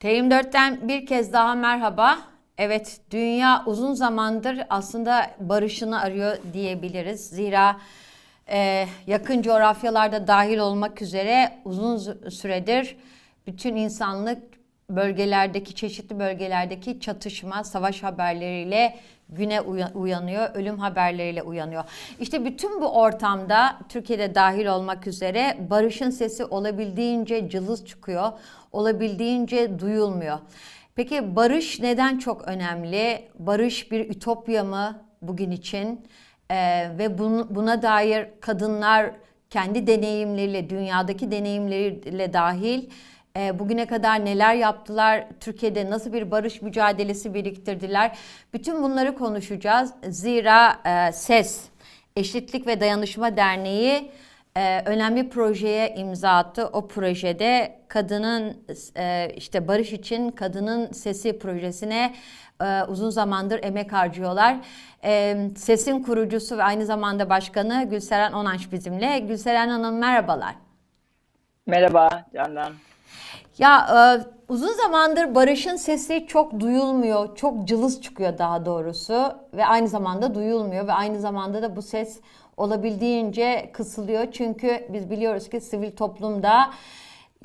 TM4'ten bir kez daha merhaba. Evet, dünya uzun zamandır aslında barışını arıyor diyebiliriz. Zira e, yakın coğrafyalarda dahil olmak üzere uzun süredir bütün insanlık bölgelerdeki çeşitli bölgelerdeki çatışma, savaş haberleriyle güne uya- uyanıyor, ölüm haberleriyle uyanıyor. İşte bütün bu ortamda Türkiye'de dahil olmak üzere barışın sesi olabildiğince cılız çıkıyor, olabildiğince duyulmuyor. Peki barış neden çok önemli? Barış bir ütopya mı bugün için? Ee, ve bun- buna dair kadınlar kendi deneyimleriyle, dünyadaki deneyimleriyle dahil e, bugüne kadar neler yaptılar, Türkiye'de nasıl bir barış mücadelesi biriktirdiler, bütün bunları konuşacağız. Zira e, SES, Eşitlik ve Dayanışma Derneği e, önemli projeye imza attı. O projede kadının e, işte barış için kadının sesi projesine e, uzun zamandır emek harcıyorlar. E, Sesin kurucusu ve aynı zamanda başkanı Gülseren Onanç bizimle. Gülseren Hanım merhabalar. Merhaba Candan. Ya e, uzun zamandır Barış'ın sesi çok duyulmuyor, çok cılız çıkıyor daha doğrusu ve aynı zamanda duyulmuyor ve aynı zamanda da bu ses olabildiğince kısılıyor. Çünkü biz biliyoruz ki sivil toplumda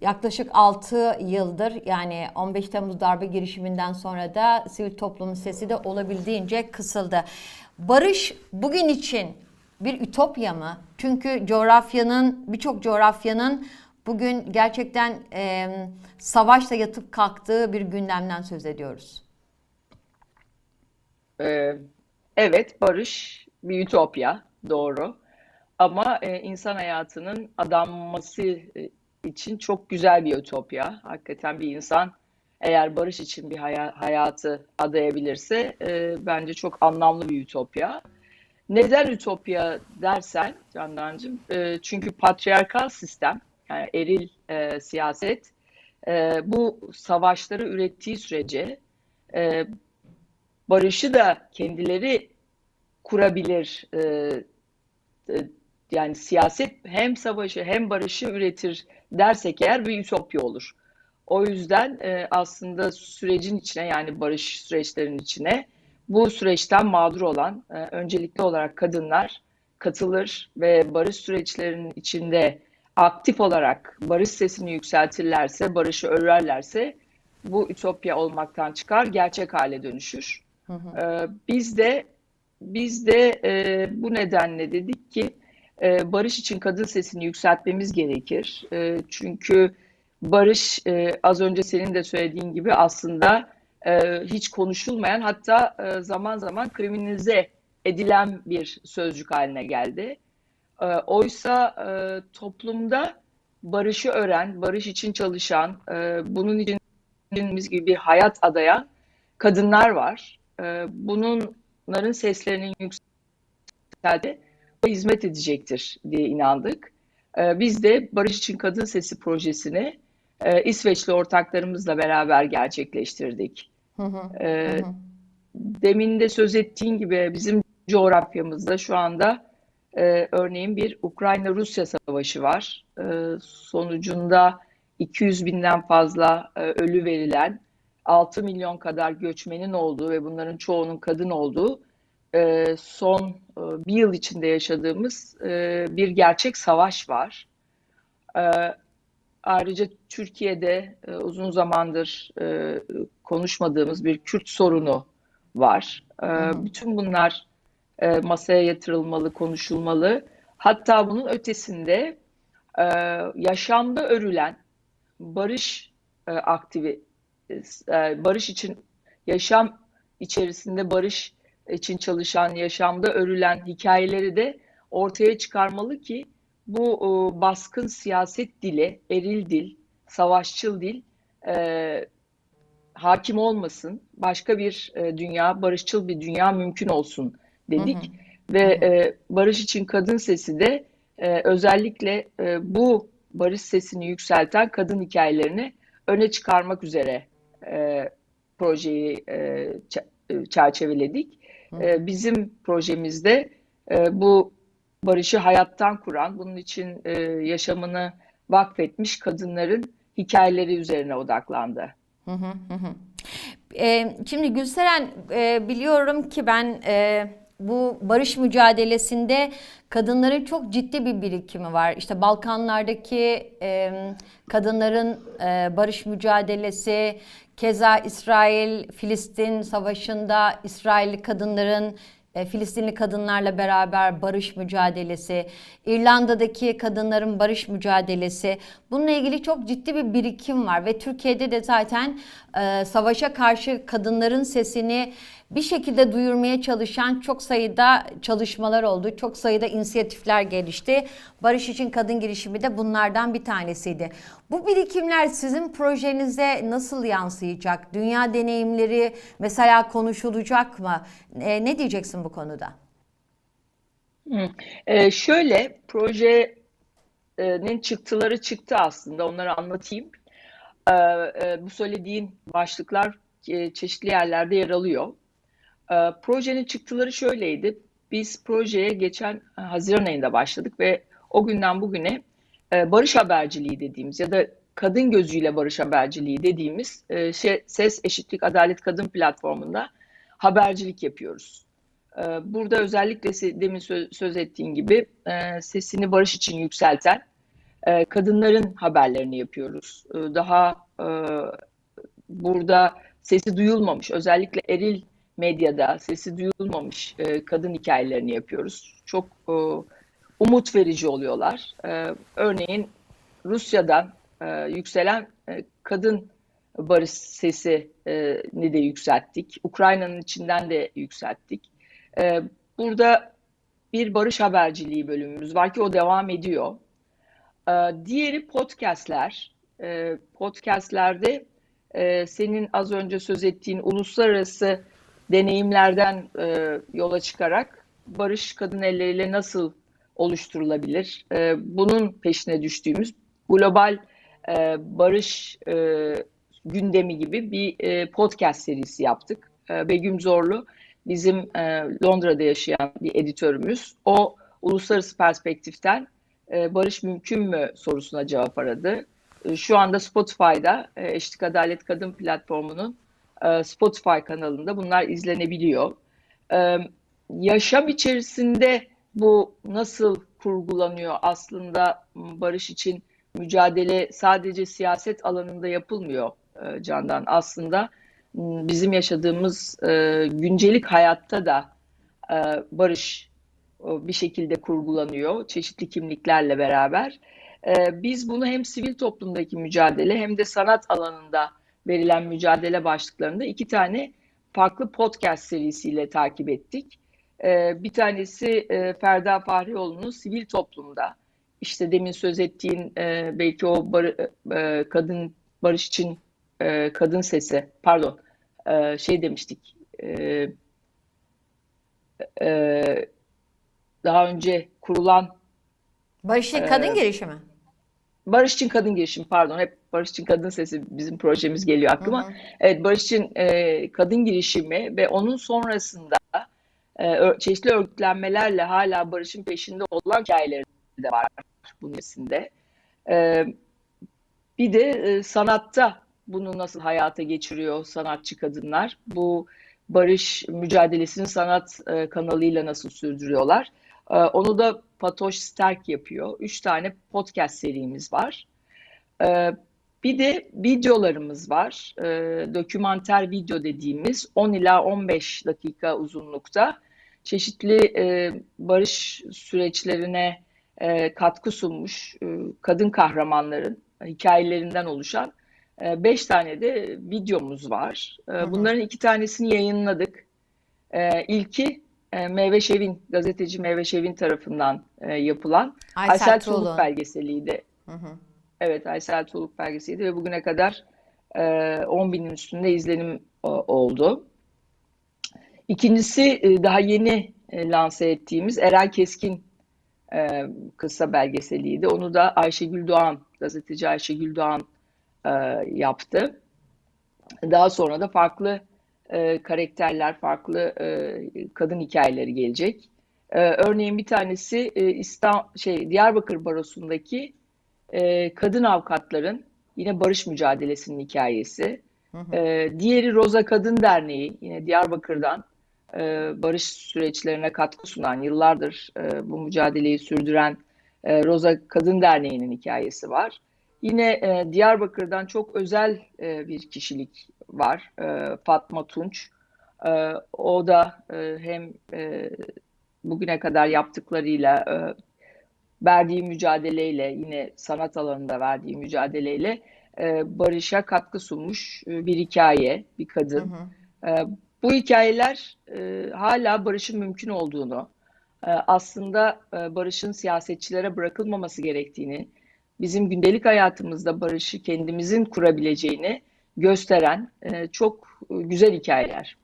yaklaşık 6 yıldır yani 15 Temmuz darbe girişiminden sonra da sivil toplumun sesi de olabildiğince kısıldı. Barış bugün için bir ütopya mı? Çünkü coğrafyanın birçok coğrafyanın bugün gerçekten e, savaşla yatıp kalktığı bir gündemden söz ediyoruz. Ee, evet barış bir ütopya doğru ama e, insan hayatının adanması için çok güzel bir ütopya. Hakikaten bir insan eğer barış için bir haya- hayatı adayabilirse e, bence çok anlamlı bir ütopya. Neden ütopya dersen Candancığım, e, çünkü patriarkal sistem yani eril e, siyaset e, bu savaşları ürettiği sürece e, barışı da kendileri kurabilir. E, e, yani siyaset hem savaşı hem barışı üretir dersek eğer bir ütopya olur. O yüzden e, aslında sürecin içine yani barış süreçlerinin içine bu süreçten mağdur olan e, öncelikli olarak kadınlar katılır ve barış süreçlerinin içinde aktif olarak barış sesini yükseltirlerse, barışı örerlerse bu ütopya olmaktan çıkar, gerçek hale dönüşür. Ee, Biz de biz de e, bu nedenle dedik ki e, barış için kadın sesini yükseltmemiz gerekir. E, çünkü barış e, az önce senin de söylediğin gibi aslında e, hiç konuşulmayan hatta e, zaman zaman kriminalize edilen bir sözcük haline geldi. E, oysa e, toplumda barışı öğren, barış için çalışan, e, bunun için dediğimiz gibi bir hayat adayan kadınlar var. E, bunların seslerinin yükseldi hizmet edecektir diye inandık. E, biz de Barış için Kadın Sesi projesini e, İsveçli ortaklarımızla beraber gerçekleştirdik. Hı hı, E, hı demin de söz ettiğin gibi bizim coğrafyamızda şu anda e, örneğin bir Ukrayna-Rusya savaşı var. E, sonucunda 200 binden fazla e, ölü verilen, 6 milyon kadar göçmenin olduğu ve bunların çoğunun kadın olduğu e, son e, bir yıl içinde yaşadığımız e, bir gerçek savaş var. E, ayrıca Türkiye'de e, uzun zamandır e, konuşmadığımız bir Kürt sorunu var. E, bütün bunlar e, masaya yatırılmalı, konuşulmalı. Hatta bunun ötesinde e, yaşamda örülen barış e, aktivi, e, barış için yaşam içerisinde barış için çalışan, yaşamda örülen hikayeleri de ortaya çıkarmalı ki bu e, baskın siyaset dili, eril dil, savaşçıl dil e, hakim olmasın. Başka bir e, dünya, barışçıl bir dünya mümkün olsun Hı hı, dedik. hı Ve hı. e, Barış için Kadın Sesi de e, özellikle e, bu barış sesini yükselten kadın hikayelerini öne çıkarmak üzere e, projeyi e, e, çerçeveledik. Hı hı. E, bizim projemizde e, bu barışı hayattan kuran, bunun için e, yaşamını vakfetmiş kadınların hikayeleri üzerine odaklandı. E, şimdi Gülseren e, biliyorum ki ben e, bu barış mücadelesinde kadınların çok ciddi bir birikimi var. İşte Balkanlardaki e, kadınların e, barış mücadelesi, keza İsrail-Filistin savaşında İsrailli kadınların Filistinli kadınlarla beraber barış mücadelesi, İrlanda'daki kadınların barış mücadelesi. Bununla ilgili çok ciddi bir birikim var ve Türkiye'de de zaten e, savaşa karşı kadınların sesini bir şekilde duyurmaya çalışan çok sayıda çalışmalar oldu. Çok sayıda inisiyatifler gelişti. Barış için Kadın girişimi de bunlardan bir tanesiydi. Bu birikimler sizin projenize nasıl yansıyacak? Dünya deneyimleri mesela konuşulacak mı? E, ne diyeceksin bu konuda? Ee, şöyle projenin çıktıları çıktı aslında onları anlatayım. Ee, e, bu söylediğin başlıklar e, çeşitli yerlerde yer alıyor. Ee, projenin çıktıları şöyleydi. Biz projeye geçen e, Haziran ayında başladık ve o günden bugüne e, barış haberciliği dediğimiz ya da kadın gözüyle barış haberciliği dediğimiz e, şey, Ses Eşitlik Adalet Kadın platformunda habercilik yapıyoruz. E, burada özellikle demin söz ettiğin gibi e, sesini barış için yükselten e, kadınların haberlerini yapıyoruz. E, daha e, burada sesi duyulmamış, özellikle eril medyada sesi duyulmamış e, kadın hikayelerini yapıyoruz. Çok e, umut verici oluyorlar. Örneğin Rusya'dan yükselen kadın barış sesini de yükselttik. Ukrayna'nın içinden de yükselttik. Burada bir barış haberciliği bölümümüz var ki o devam ediyor. E, diğeri podcastler. E, podcastlerde e, senin az önce söz ettiğin uluslararası deneyimlerden e, yola çıkarak barış kadın elleriyle nasıl oluşturulabilir? E, bunun peşine düştüğümüz global e, barış gündemi gibi bir podcast serisi yaptık. Begüm Zorlu bizim Londra'da yaşayan bir editörümüz. O uluslararası perspektiften e, barış mümkün mü sorusuna cevap aradı. E, şu anda Spotify'da e, Adalet Kadın platformunun e, Spotify kanalında bunlar izlenebiliyor. E, yaşam içerisinde bu nasıl kurgulanıyor aslında barış için mücadele sadece siyaset alanında yapılmıyor Candan. Aslında bizim yaşadığımız güncelik hayatta da barış bir şekilde kurgulanıyor çeşitli kimliklerle beraber. Biz bunu hem sivil toplumdaki mücadele hem de sanat alanında verilen mücadele başlıklarında iki tane farklı podcast serisiyle takip ettik. Ee, bir tanesi e, Ferda Fahrioğlu'nun sivil toplumda işte demin söz ettiğin e, belki o bar, e, kadın barış için kadın sesi pardon şey demiştik daha önce kurulan Barış için Kadın e, Girişimi. Barış için Kadın Girişimi pardon hep Barış için Kadın Sesi bizim projemiz geliyor aklıma. Hı hı. Evet Barış için e, Kadın Girişimi ve onun sonrasında e, çeşitli örgütlenmelerle hala barışın peşinde olan hikayeleri de var bunun içinde. E, bir de e, sanatta bunu nasıl hayata geçiriyor sanatçı kadınlar? Bu barış mücadelesini sanat e, kanalıyla nasıl sürdürüyorlar? E, onu da Fatoş Sterk yapıyor. Üç tane podcast serimiz var. E, bir de videolarımız var. E, dokümanter video dediğimiz 10 ila 15 dakika uzunlukta çeşitli e, barış süreçlerine e, katkı sunmuş e, kadın kahramanların hikayelerinden oluşan 5 e, tane de videomuz var. E, bunların iki tanesini yayınladık. E, ilki Meyve Şevin, gazeteci Meyve Şevin tarafından e, yapılan Aysel, Aysel Tuğluk belgeseliydi. Hı hı. Evet Aysel Tuğluk belgeseliydi ve bugüne kadar e, 10 binin üstünde izlenim oldu. İkincisi e, daha yeni e, lanse ettiğimiz Erel Keskin e, kısa belgeseliydi. Onu da Ayşegül Doğan, gazeteci Ayşegül Doğan e, yaptı. Daha sonra da farklı e, karakterler, farklı e, kadın hikayeleri gelecek. E, örneğin bir tanesi e, İstanbul, şey Diyarbakır Barosu'ndaki e, kadın avukatların yine barış mücadelesinin hikayesi. E, diğeri Roza Kadın Derneği, yine Diyarbakır'dan e, barış süreçlerine katkı sunan, yıllardır e, bu mücadeleyi sürdüren e, Roza Kadın Derneği'nin hikayesi var. Yine e, Diyarbakır'dan çok özel e, bir kişilik var, e, Fatma Tunç. E, o da e, hem e, bugüne kadar yaptıklarıyla, e, verdiği mücadeleyle, yine sanat alanında verdiği mücadeleyle e, barışa katkı sunmuş e, bir hikaye, bir kadın. E, bu hikayeler e, hala barışın mümkün olduğunu, e, aslında e, barışın siyasetçilere bırakılmaması gerektiğini, bizim gündelik hayatımızda barışı kendimizin kurabileceğini gösteren e, çok e, güzel hikayeler.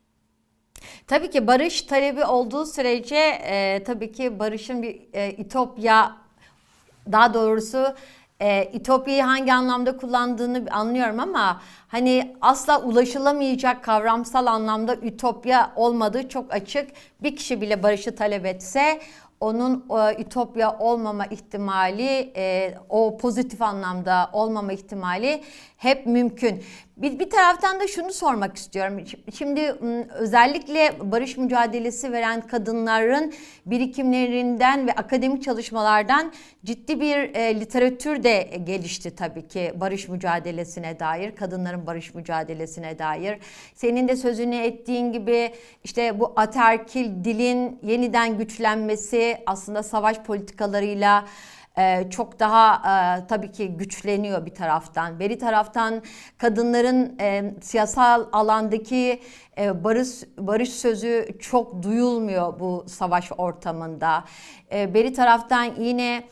Tabii ki barış talebi olduğu sürece e, tabii ki barışın bir e, ütopya daha doğrusu e, ütopyayı hangi anlamda kullandığını anlıyorum ama hani asla ulaşılamayacak kavramsal anlamda ütopya olmadığı çok açık. Bir kişi bile barışı talep etse onun e, ütopya olmama ihtimali, e, o pozitif anlamda olmama ihtimali hep mümkün. Bir, bir taraftan da şunu sormak istiyorum. Şimdi özellikle barış mücadelesi veren kadınların birikimlerinden ve akademik çalışmalardan ciddi bir e, literatür de gelişti tabii ki barış mücadelesine dair, kadınların barış mücadelesine dair. Senin de sözünü ettiğin gibi işte bu aterkil dilin yeniden güçlenmesi aslında savaş politikalarıyla çok daha e, tabii ki güçleniyor bir taraftan. Bir taraftan kadınların e, siyasal alandaki e, barış barış sözü çok duyulmuyor bu savaş ortamında. Bir taraftan yine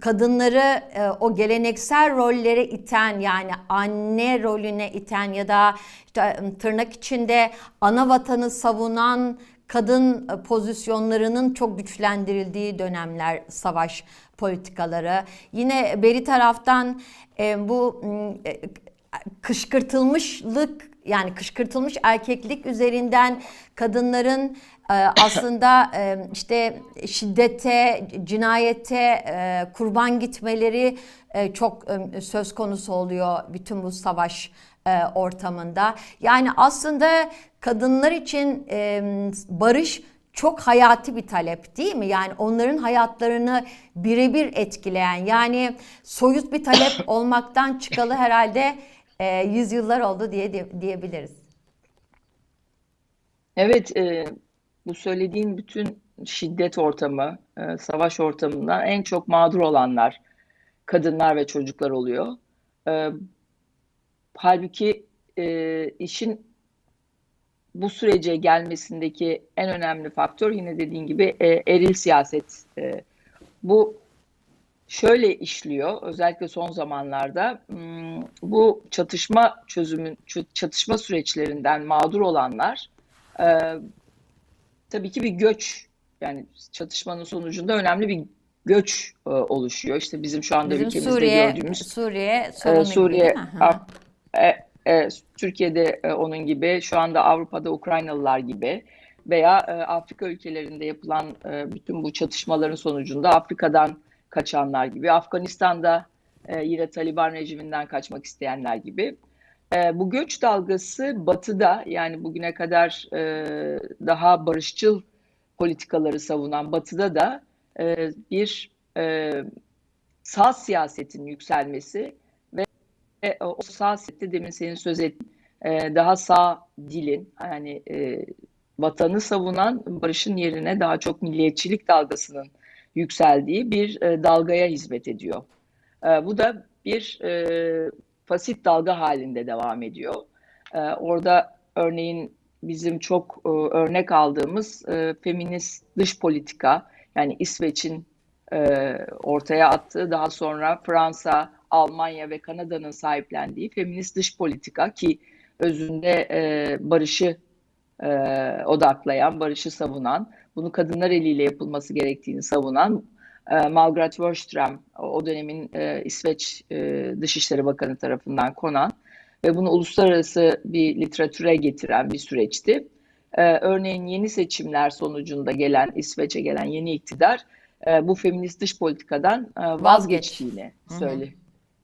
kadınları o geleneksel rollere iten yani anne rolüne iten ya da işte tırnak içinde ana vatanı savunan kadın e, pozisyonlarının çok güçlendirildiği dönemler savaş politikaları. Yine beri taraftan e, bu e, kışkırtılmışlık yani kışkırtılmış erkeklik üzerinden kadınların e, aslında e, işte şiddete, cinayete kurban gitmeleri çok söz konusu oluyor bütün bu savaş e, ortamında. Yani aslında kadınlar için e, barış çok hayati bir talep değil mi? Yani onların hayatlarını birebir etkileyen yani soyut bir talep olmaktan çıkalı herhalde e, yüzyıllar oldu diye diyebiliriz. Evet, e, bu söylediğin bütün şiddet ortamı, e, savaş ortamından en çok mağdur olanlar kadınlar ve çocuklar oluyor. E, halbuki e, işin bu sürece gelmesindeki en önemli faktör yine dediğin gibi e, eril siyaset. E, bu şöyle işliyor, özellikle son zamanlarda hmm, bu çatışma çözümün çatışma süreçlerinden mağdur olanlar e, tabii ki bir göç yani çatışmanın sonucunda önemli bir göç e, oluşuyor. İşte bizim şu anda Bizim ülkemizde Suriye gördüğümüz Suriye e, Suriye. Af- e, e, Türkiye'de e, onun gibi, şu anda Avrupa'da Ukraynalılar gibi veya e, Afrika ülkelerinde yapılan e, bütün bu çatışmaların sonucunda Afrika'dan kaçanlar gibi, Afganistan'da e, yine Taliban rejiminden kaçmak isteyenler gibi. E, bu göç dalgası Batı'da yani bugüne kadar e, daha barışçıl politikaları savunan Batı'da da e, bir e, sağ siyasetin yükselmesi o sağ siyasette demin senin söz ettiğin e, daha sağ dilin yani e, vatanı savunan barışın yerine daha çok milliyetçilik dalgasının yükseldiği bir e, dalgaya hizmet ediyor. E, bu da bir e, fasit dalga halinde devam ediyor. E, orada örneğin bizim çok e, örnek aldığımız e, feminist dış politika yani İsveç'in e, ortaya attığı daha sonra Fransa, Almanya ve Kanada'nın sahiplendiği feminist dış politika ki özünde e, barışı e, odaklayan, barışı savunan, bunu kadınlar eliyle yapılması gerektiğini savunan e, Margaret Wallström o dönemin e, İsveç e, Dışişleri Bakanı tarafından konan ve bunu uluslararası bir literatüre getiren bir süreçti. E, örneğin yeni seçimler sonucunda gelen İsveç'e gelen yeni iktidar e, bu feminist dış politikadan e, Vazgeç. vazgeçtiğini Hı hı. söyle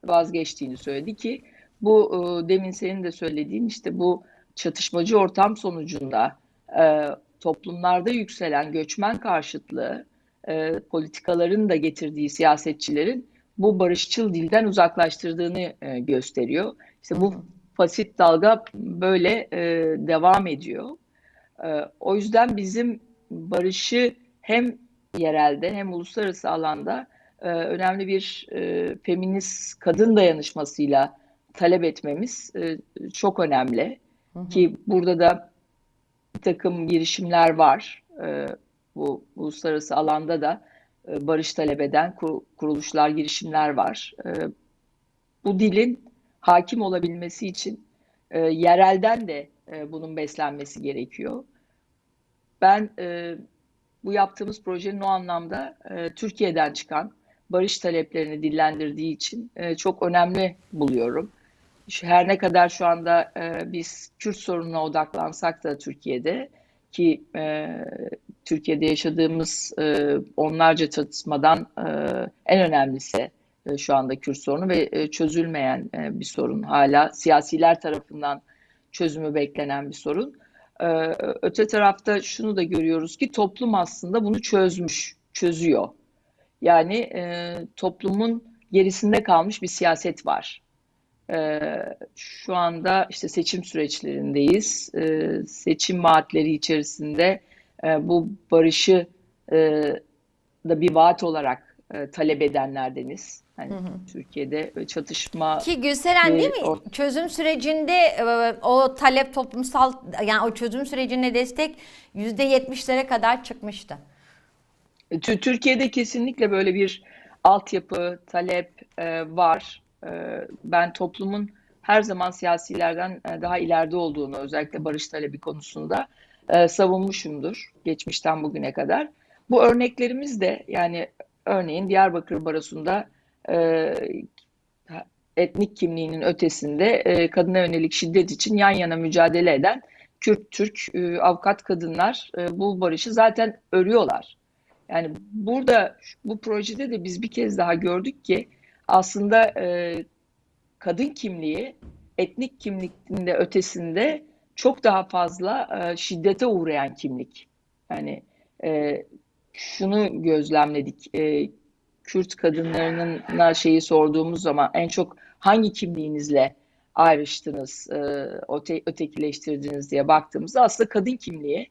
vazgeçtiğini söyledi ki bu e, demin senin de söylediğin işte bu çatışmacı ortam sonucunda e, toplumlarda yükselen göçmen karşıtlığı e, politikaların da getirdiği siyasetçilerin bu barışçıl dilden uzaklaştırdığını e, gösteriyor. İşte bu fasit dalga böyle e, devam ediyor. E, o yüzden bizim barışı hem yerelde hem uluslararası alanda e, önemli bir e, feminist kadın dayanışmasıyla talep etmemiz e, çok önemli. Ki burada da bir takım girişimler var. E, bu uluslararası alanda da e, barış talep eden kur- kuruluşlar, girişimler var. E, bu dilin hakim olabilmesi için e, yerelden de e, bunun beslenmesi gerekiyor. Ben e, bu yaptığımız projenin o anlamda e, Türkiye'den çıkan barış taleplerini dillendirdiği için e, çok önemli buluyorum. Her ne kadar şu anda e, biz Kürt sorununa odaklansak da Türkiye'de ki e, Türkiye'de yaşadığımız e, onlarca çatışmadan e, en önemlisi e, şu anda Kürt sorunu ve e, çözülmeyen e, bir sorun. Hala siyasiler tarafından çözümü beklenen bir sorun. E, öte tarafta şunu da görüyoruz ki toplum aslında bunu çözmüş, çözüyor. Yani e, toplumun gerisinde kalmış bir siyaset var. E, şu anda işte seçim süreçlerindeyiz. E, seçim vaatleri içerisinde e, bu barışı e, da bir vaat olarak e, talep edenlerdeniz. Hani Türkiye'de çatışma Ki Gülseren değil mi? Or- Çözüm sürecinde e, o talep toplumsal yani o çözüm sürecine destek %70'lere kadar çıkmıştı. Tü- Türkiye'de kesinlikle böyle bir altyapı, talep e, var. E, ben toplumun her zaman siyasilerden e, daha ileride olduğunu, özellikle barış talebi konusunda e, savunmuşumdur geçmişten bugüne kadar. Bu örneklerimiz de yani örneğin Diyarbakır Barosu'nda e, etnik kimliğinin ötesinde e, kadına yönelik şiddet için yan yana mücadele eden Kürt Türk e, avukat kadınlar e, bu barışı zaten örüyorlar. Yani burada bu projede de biz bir kez daha gördük ki aslında e, kadın kimliği etnik kimliğin de ötesinde çok daha fazla e, şiddete uğrayan kimlik. Yani e, şunu gözlemledik. E, Kürt kadınlarına şeyi sorduğumuz zaman en çok hangi kimliğinizle ayrıştınız, e, öte, ötekileştirdiniz diye baktığımızda aslında kadın kimliği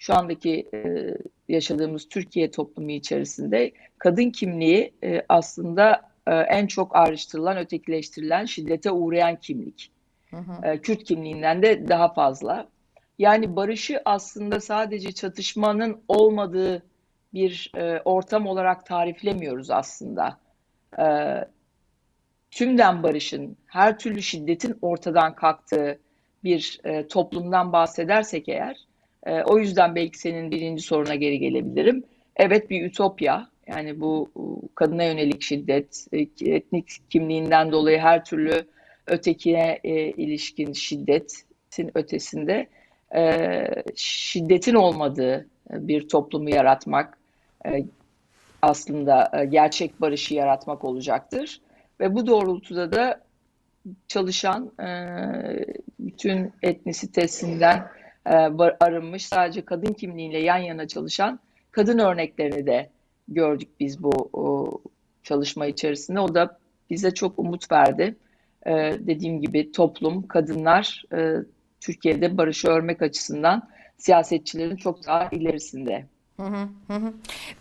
şu andaki e, yaşadığımız Türkiye toplumu içerisinde kadın kimliği e, aslında e, en çok ayrıştırılan, ötekileştirilen, şiddete uğrayan kimlik. E, Kürt kimliğinden de daha fazla. Yani barışı aslında sadece çatışmanın olmadığı bir e, ortam olarak tariflemiyoruz aslında. E, tümden barışın, her türlü şiddetin ortadan kalktığı bir e, toplumdan bahsedersek eğer, e, o yüzden belki senin birinci soruna geri gelebilirim. Evet bir ütopya, yani bu kadına yönelik şiddet, e, etnik kimliğinden dolayı her türlü ötekine e, ilişkin şiddetin ötesinde e, şiddetin olmadığı bir toplumu yaratmak e, aslında e, gerçek barışı yaratmak olacaktır. Ve bu doğrultuda da çalışan e, bütün etnisitesinden arınmış sadece kadın kimliğiyle yan yana çalışan kadın örneklerini de gördük biz bu o, çalışma içerisinde. O da bize çok umut verdi. E, dediğim gibi toplum, kadınlar e, Türkiye'de barışı örmek açısından siyasetçilerin çok daha ilerisinde.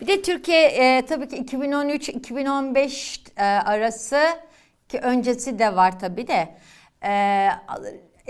Bir de Türkiye e, tabii ki 2013-2015 e, arası ki öncesi de var tabii de e,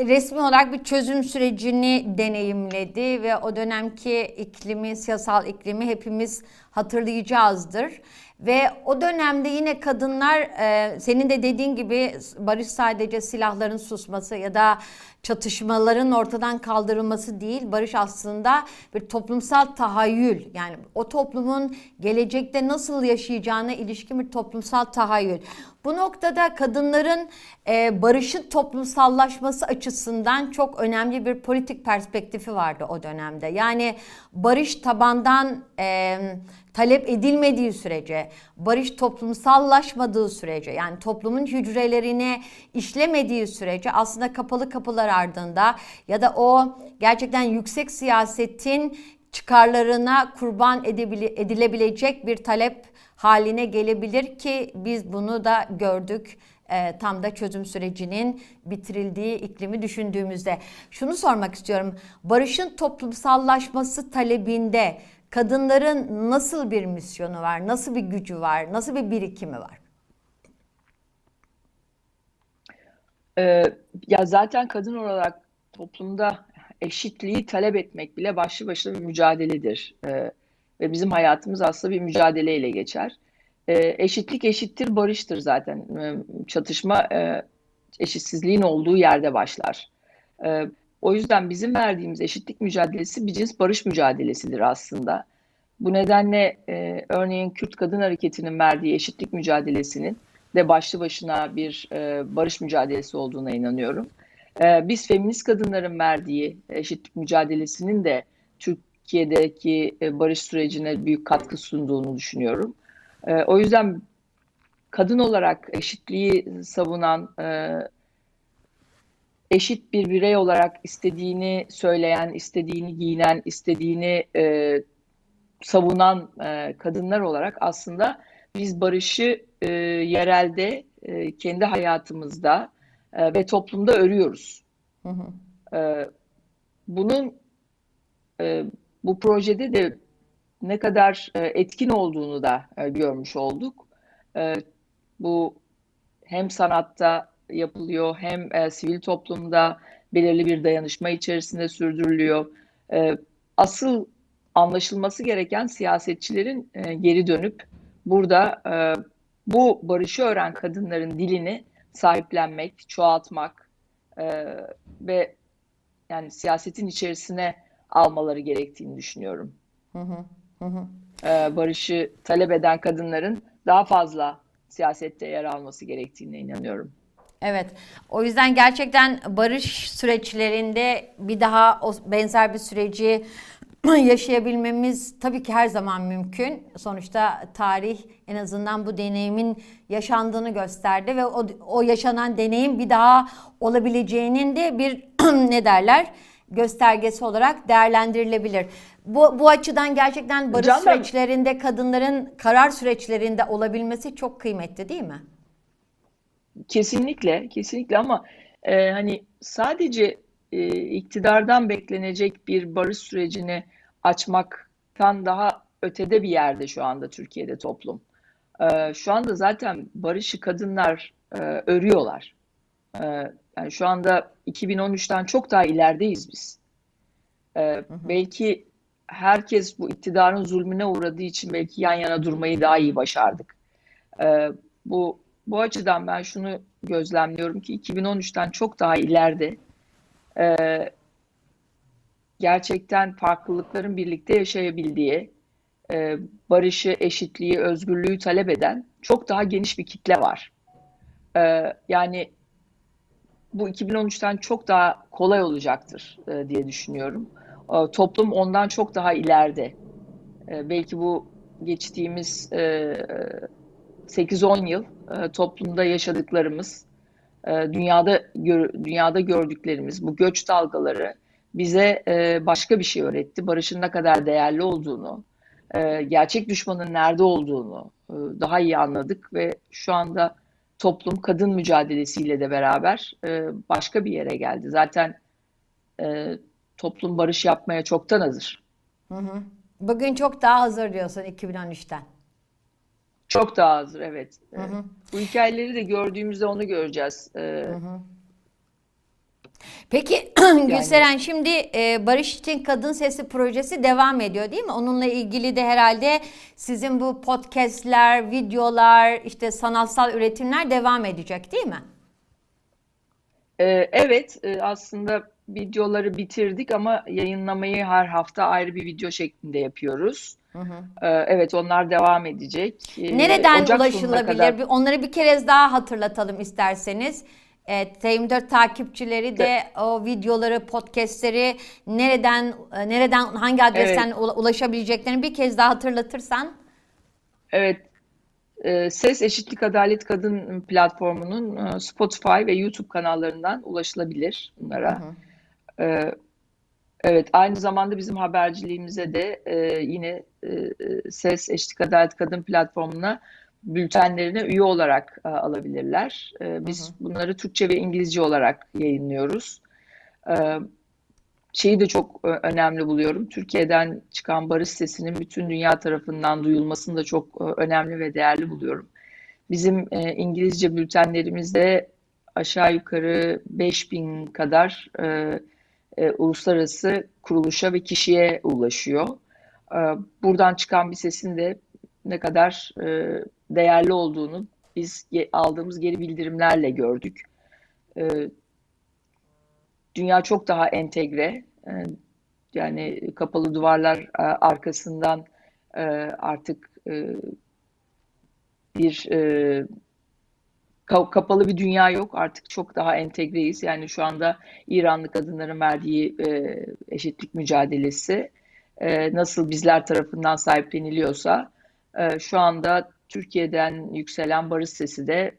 resmi olarak bir çözüm sürecini deneyimledi ve o dönemki iklimi, siyasal iklimi hepimiz hatırlayacağızdır. Ve o dönemde yine kadınlar e, senin de dediğin gibi barış sadece silahların susması ya da çatışmaların ortadan kaldırılması değil. Barış aslında bir toplumsal tahayyül. Yani o toplumun gelecekte nasıl yaşayacağına ilişkin bir toplumsal tahayyül. Bu noktada kadınların e, barışın toplumsallaşması açısından çok önemli bir politik perspektifi vardı o dönemde. Yani barış tabandan e, talep edilmediği sürece, barış toplumsallaşmadığı sürece, yani toplumun hücrelerine işlemediği sürece aslında kapalı kapılar ardında ya da o gerçekten yüksek siyasetin çıkarlarına kurban edilebilecek bir talep haline gelebilir ki biz bunu da gördük e, tam da çözüm sürecinin bitirildiği iklimi düşündüğümüzde. Şunu sormak istiyorum. Barışın toplumsallaşması talebinde kadınların nasıl bir misyonu var? Nasıl bir gücü var? Nasıl bir birikimi var? Ee, ya zaten kadın olarak toplumda eşitliği talep etmek bile başlı başına bir mücadeledir. Ee, ve bizim hayatımız aslında bir mücadeleyle geçer. Ee, eşitlik eşittir barıştır zaten. Ee, çatışma e, eşitsizliğin olduğu yerde başlar. Ee, o yüzden bizim verdiğimiz eşitlik mücadelesi bir cins barış mücadelesidir aslında. Bu nedenle e, örneğin Kürt Kadın Hareketi'nin verdiği eşitlik mücadelesinin de başlı başına bir e, barış mücadelesi olduğuna inanıyorum. E, biz feminist kadınların verdiği eşitlik mücadelesinin de Türkiye'deki e, barış sürecine büyük katkı sunduğunu düşünüyorum. E, o yüzden kadın olarak eşitliği savunan, e, eşit bir birey olarak istediğini söyleyen, istediğini giyinen, istediğini savunan kadınlar olarak aslında biz barışı yerelde, kendi hayatımızda ve toplumda örüyoruz. Hı hı. Bunun bu projede de ne kadar e, etkin olduğunu da e, görmüş olduk. E, bu hem sanatta yapılıyor hem sivil toplumda belirli bir dayanışma içerisinde sürdürülüyor. Asıl anlaşılması gereken siyasetçilerin geri dönüp burada bu barışı öğren kadınların dilini sahiplenmek, çoğaltmak ve yani siyasetin içerisine almaları gerektiğini düşünüyorum. Hı hı. Hı hı. E, barışı talep eden kadınların daha fazla siyasette yer alması gerektiğine inanıyorum. Evet. O yüzden gerçekten barış süreçlerinde bir daha o benzer bir süreci yaşayabilmemiz tabii ki her zaman mümkün. Sonuçta tarih en azından bu deneyimin yaşandığını gösterdi ve o, o yaşanan deneyim bir daha olabileceğinin de bir ne derler göstergesi olarak değerlendirilebilir. Bu, bu açıdan gerçekten barış Candan- süreçlerinde kadınların karar süreçlerinde olabilmesi çok kıymetli değil mi? Kesinlikle, kesinlikle ama e, hani sadece e, iktidardan beklenecek bir barış sürecini açmaktan daha ötede bir yerde şu anda Türkiye'de toplum. E, şu anda zaten barışı kadınlar e, örüyorlar. E, yani şu anda 2013'ten çok daha ilerideyiz biz. E, belki herkes bu iktidarın zulmüne uğradığı için belki yan yana durmayı daha iyi başardık. E, bu bu açıdan ben şunu gözlemliyorum ki 2013'ten çok daha ileride e, gerçekten farklılıkların birlikte yaşayabildiği, e, barışı, eşitliği, özgürlüğü talep eden çok daha geniş bir kitle var. E, yani bu 2013'ten çok daha kolay olacaktır e, diye düşünüyorum. E, toplum ondan çok daha ileride. E, belki bu geçtiğimiz e, 8-10 yıl e, toplumda yaşadıklarımız, e, dünyada gör, dünyada gördüklerimiz, bu göç dalgaları bize e, başka bir şey öğretti. Barışın ne kadar değerli olduğunu, e, gerçek düşmanın nerede olduğunu e, daha iyi anladık ve şu anda toplum kadın mücadelesiyle de beraber e, başka bir yere geldi. Zaten e, toplum barış yapmaya çoktan hazır. Hı hı. Bugün çok daha hazır diyorsun 2013'ten. Çok daha hazır, evet. E, Bu hikayeleri de gördüğümüzde onu göreceğiz. E, Peki Gülseren şimdi e, Barış için Kadın Sesi projesi devam ediyor değil mi? Onunla ilgili de herhalde sizin bu podcastler, videolar, işte sanatsal üretimler devam edecek değil mi? Ee, Evet, e, aslında videoları bitirdik ama yayınlamayı her hafta ayrı bir video şeklinde yapıyoruz. Ee, Evet, onlar devam edecek. Ee, Nereden Ocak ulaşılabilir? kadar Onları bir kez daha hatırlatalım isterseniz. Evet, T24 takipçileri de o videoları, podcastleri nereden nereden hangi adresten ula- ulaşabileceklerini bir kez daha hatırlatırsan. Evet, e, Ses Eşitlik Adalet Kadın platformunun e, Spotify ve YouTube kanallarından ulaşılabilir bunlara. E, Evet, aynı zamanda bizim haberciliğimize de e, yine e, e, Ses Eşitlik Adalet Kadın platformuna bültenlerine üye olarak e, alabilirler. E, biz bunları Türkçe ve İngilizce olarak yayınlıyoruz. E, şeyi de çok e, önemli buluyorum. Türkiye'den çıkan barış sesinin bütün dünya tarafından duyulmasını da çok e, önemli ve değerli buluyorum. Bizim e, İngilizce bültenlerimizde aşağı yukarı 5000 kadar e, e, uluslararası kuruluşa ve kişiye ulaşıyor. E, buradan çıkan bir sesin de ne kadar e, değerli olduğunu biz aldığımız geri bildirimlerle gördük. E, dünya çok daha entegre. E, yani kapalı duvarlar e, arkasından e, artık e, bir e, ka- kapalı bir dünya yok. Artık çok daha entegreyiz. Yani şu anda İranlı kadınların verdiği e, eşitlik mücadelesi e, nasıl bizler tarafından sahipleniliyorsa e, şu anda Türkiye'den yükselen barış sesi de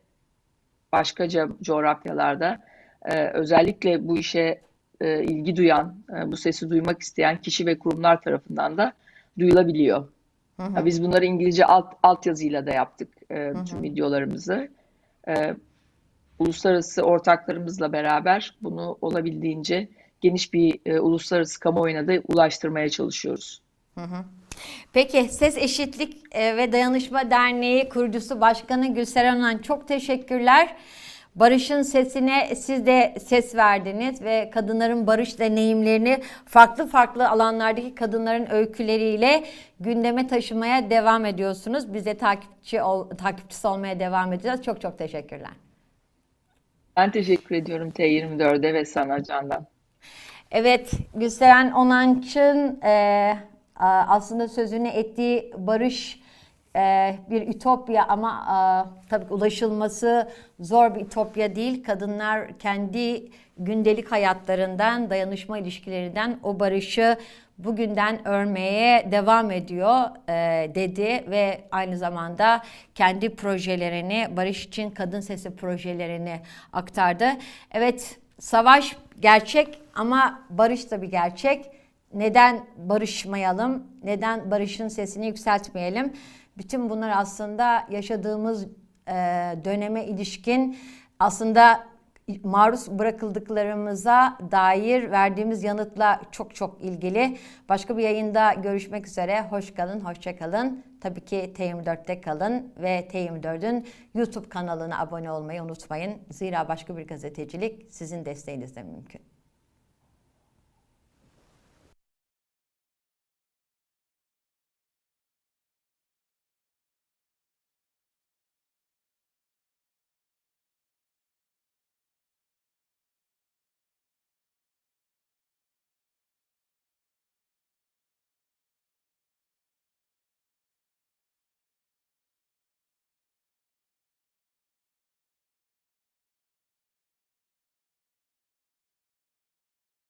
başka co- coğrafyalarda e, özellikle bu işe e, ilgi duyan, e, bu sesi duymak isteyen kişi ve kurumlar tarafından da duyulabiliyor. Ha, Biz bunları İngilizce alt, altyazıyla da yaptık e, tüm videolarımızı. E, uluslararası ortaklarımızla beraber bunu olabildiğince geniş bir e, uluslararası kamuoyuna da ulaştırmaya çalışıyoruz. Peki Ses Eşitlik e, ve Dayanışma Derneği kurucusu Başkanı Gülseren Onan çok teşekkürler. Barış'ın sesine siz de ses verdiniz ve kadınların barış deneyimlerini farklı farklı alanlardaki kadınların öyküleriyle gündeme taşımaya devam ediyorsunuz. Biz de takipçi ol, takipçisi olmaya devam edeceğiz. Çok çok teşekkürler. Ben teşekkür ediyorum T24'e ve sana Candan. Evet, Gülseren Onanç'ın e, aslında sözünü ettiği barış e, bir ütopya ama e, tabii ulaşılması zor bir ütopya değil. Kadınlar kendi gündelik hayatlarından, dayanışma ilişkilerinden o barışı bugünden örmeye devam ediyor e, dedi ve aynı zamanda kendi projelerini, Barış için Kadın Sesi projelerini aktardı. Evet, savaş gerçek ama barış da bir gerçek. Neden barışmayalım? Neden barışın sesini yükseltmeyelim? Bütün bunlar aslında yaşadığımız e, döneme ilişkin aslında maruz bırakıldıklarımıza dair verdiğimiz yanıtla çok çok ilgili. Başka bir yayında görüşmek üzere. Hoş kalın, hoşça kalın. Tabii ki T24'te kalın ve T24'ün YouTube kanalına abone olmayı unutmayın. Zira başka bir gazetecilik sizin desteğinizle mümkün.